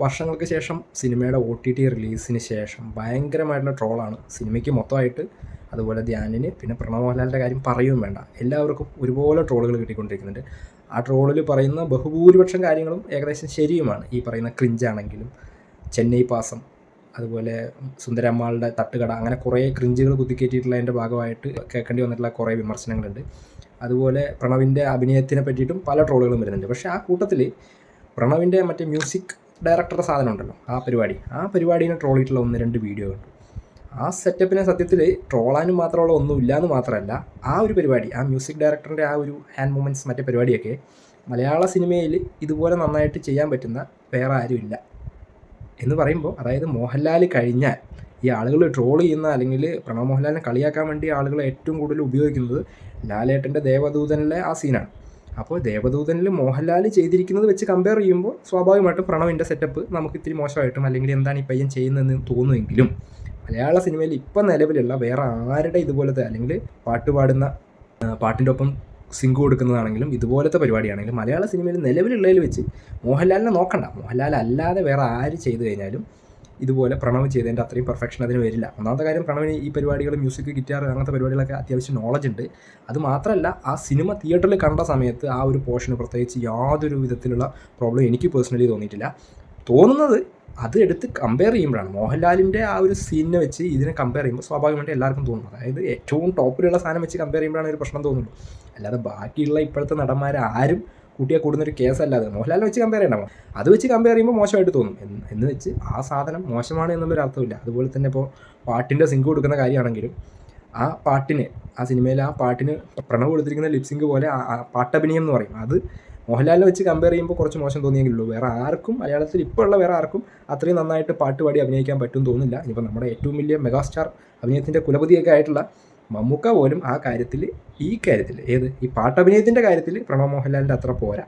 വർഷങ്ങൾക്ക് ശേഷം സിനിമയുടെ ഒ ടി ടി റിലീസിന് ശേഷം ഭയങ്കരമായിട്ടുള്ള ട്രോളാണ്. സിനിമയ്ക്ക് മൊത്തമായിട്ട് അതുപോലെ ധ്യാനിന് പിന്നെ പ്രണവ് മോഹൻലാലിന്റെ കാര്യം പറയുകയും വേണ്ട. എല്ലാവർക്കും ഒരുപോലെ ട്രോളുകൾ കിട്ടിക്കൊണ്ടിരിക്കുന്നുണ്ട്. ആ ട്രോളിൽ പറയുന്ന ബഹുഭൂരിപക്ഷം കാര്യങ്ങളും ഏകദേശം ശരിയുമാണ്. ഈ പറയുന്ന ക്രിഞ്ചാണെങ്കിലും ചെന്നൈ പാസം അതുപോലെ സുന്ദരമ്മാളുടെ തട്ടുകട അങ്ങനെ കുറേ ക്രിഞ്ചുകൾ കുത്തിക്കയറ്റിയിട്ടുള്ളതിന്റെ ഭാഗമായിട്ട് കേൾക്കേണ്ടി വന്നിട്ടുള്ള കുറേ വിമർശനങ്ങളുണ്ട്. അതുപോലെ പ്രണവിന്റെ അഭിനയത്തിനെ പറ്റിയിട്ടും പല ട്രോളുകളും വരുന്നുണ്ട്. പക്ഷേ ആ കൂട്ടത്തിൽ പ്രണവിന്റെ മറ്റേ മ്യൂസിക് ഡയറക്ടറുടെ സാധനം ഉണ്ടല്ലോ ആ പരിപാടി. ആ പരിപാടിനെ ട്രോൾ ചെയ്തിട്ടുള്ള ഒന്ന് രണ്ട് വീഡിയോ കണ്ടു. ആ സെറ്റപ്പിനെ സത്യത്തിൽ ട്രോളാനും മാത്രമുള്ള ഒന്നുമില്ല എന്ന് മാത്രമല്ല ആ ഒരു പരിപാടി ആ മ്യൂസിക് ഡയറക്ടറിന്റെ ആ ഒരു ഹാൻഡ് മൂമെന്റ്സ് മറ്റേ പരിപാടിയൊക്കെ മലയാള സിനിമയിൽ ഇതുപോലെ നന്നായിട്ട് ചെയ്യാൻ പറ്റുന്ന വേറെ ആരുമില്ല. എന്ന് പറയുമ്പോൾ അതായത് മോഹൻലാൽ കഴിഞ്ഞാൽ ഈ ആളുകൾ ട്രോൾ ചെയ്യുന്ന അല്ലെങ്കിൽ പ്രണവ് മോഹൻലാലിനെ കളിയാക്കാൻ വേണ്ടി ആളുകൾ ഏറ്റവും കൂടുതൽ ഉപയോഗിക്കുന്നത് ലാലേട്ടന്റെ ദേവദൂതനിലെ ആ സീനാണ് അപ്പോൾ ദേവദൂതനിൽ മോഹൻലാൽ ചെയ്തിരിക്കുന്നത് വെച്ച് കമ്പയർ ചെയ്യുമ്പോൾ സ്വാഭാവികമായിട്ടും പ്രണവിന്റെ സെറ്റപ്പ് നമുക്ക് ഇത്തിരി മോശമായിട്ടും അല്ലെങ്കിൽ എന്താണ് ഈ പയ്യൻ ചെയ്യുന്നതെന്ന് തോന്നുമെങ്കിലും മലയാള സിനിമയിൽ ഇപ്പം നിലവിലുള്ള വേറെ ആരുടെ ഇതുപോലത്തെ അല്ലെങ്കിൽ പാട്ട് പാടുന്ന പാട്ടിന്റെ ഒപ്പം സിങ്ക് കൊടുക്കുന്നതാണെങ്കിലും ഇതുപോലത്തെ പരിപാടിയാണെങ്കിലും മലയാള സിനിമയിൽ നിലവിലുള്ളതിൽ വെച്ച് മോഹൻലാലിനെ നോക്കണ്ട. മോഹൻലാൽ അല്ലാതെ വേറെ ആര് ചെയ്തു കഴിഞ്ഞാലും ഇതുപോലെ പ്രണവ് ചെയ്തതിന്റെ അത്രയും പെർഫെക്ഷൻ അതിന് വരില്ല. ഒന്നാമത്തെ കാര്യം പ്രണവിന് ഈ പരിപാടികൾ മ്യൂസിക് ഗിറ്റാർ അങ്ങനത്തെ പരിപാടികളൊക്കെ അത്യാവശ്യം നോളജ് ഉണ്ട്. അത് മാത്രമല്ല ആ സിനിമ തിയേറ്ററിൽ കണ്ട സമയത്ത് ആ ഒരു പോർഷന് പ്രത്യേകിച്ച് യാതൊരു വിധത്തിലുള്ള പ്രോബ്ലം എനിക്ക് പേഴ്സണലി തോന്നിയിട്ടില്ല. തോന്നുന്നത് അത് എടുത്ത് കമ്പയർ ചെയ്യുമ്പോഴാണ്. മോഹൻലാലിന്റെ ആ ഒരു സീനിനെ വെച്ച് ഇതിനെ കമ്പയർ ചെയ്യുമ്പോൾ സ്വാഭാവികമായിട്ട് എല്ലാവർക്കും തോന്നും. അതായത് ഏറ്റവും ടോപ്പിലുള്ള സാധനം വെച്ച് കമ്പയർ ചെയ്യുമ്പോഴാണ് ഒരു പ്രശ്നം തോന്നുള്ളൂ അല്ലാതെ ബാക്കിയുള്ള ഇപ്പോഴത്തെ നടന്മാർ കൂട്ടിയാൽ കൂടുന്നൊരു കേസല്ലാതെ മോഹൻലാലിനെ വെച്ച് കമ്പയർ ചെയ്യണം അത് വെച്ച് കമ്പയർ ചെയ്യുമ്പോൾ മോശമായിട്ട് തോന്നും. എന്ന് വെച്ച് ആ സാധനം മോശമാണ് എന്നുള്ളൊരു അർത്ഥമില്ല. അതുപോലെ തന്നെ ഇപ്പോൾ പാട്ടിന്റെ സിങ്ക് കൊടുക്കുന്ന കാര്യമാണെങ്കിലും ആ പാട്ടിന് ആ സിനിമയിൽ ആ പാട്ടിന് പ്രണവ് കൊടുത്തിരിക്കുന്ന ലിപ്സിങ്ക് പോലെ ആ- പാട്ടഭിനയം എന്ന് പറയും. അത് മോഹൻലാലിനെ വെച്ച് കമ്പയർ ചെയ്യുമ്പോൾ കുറച്ച് മോശം തോന്നിയെങ്കിലുള്ളൂ വേറെ ആർക്കും മലയാളത്തിൽ ഇപ്പോൾ ഉള്ള വേറെ ആർക്കും അത്രയും നന്നായിട്ട് പാട്ടുപാടി അഭിനയിക്കാൻ പറ്റും തോന്നുന്നില്ല. ഇനിയിപ്പോൾ നമ്മുടെ ഏറ്റവും വലിയ മെഗാസ്റ്റാർ അഭിനയത്തിന്റെ കുലപതിയൊക്കെ ആയിട്ടുള്ള മമ്മൂക്ക പോലും ആ കാര്യത്തിൽ ഈ കാര്യത്തിൽ ഏത്? ഈ പാട്ടഭിനയത്തിന്റെ കാര്യത്തിൽ പ്രണവ് മോഹൻലാലിന്റെ അത്ര പോരാ.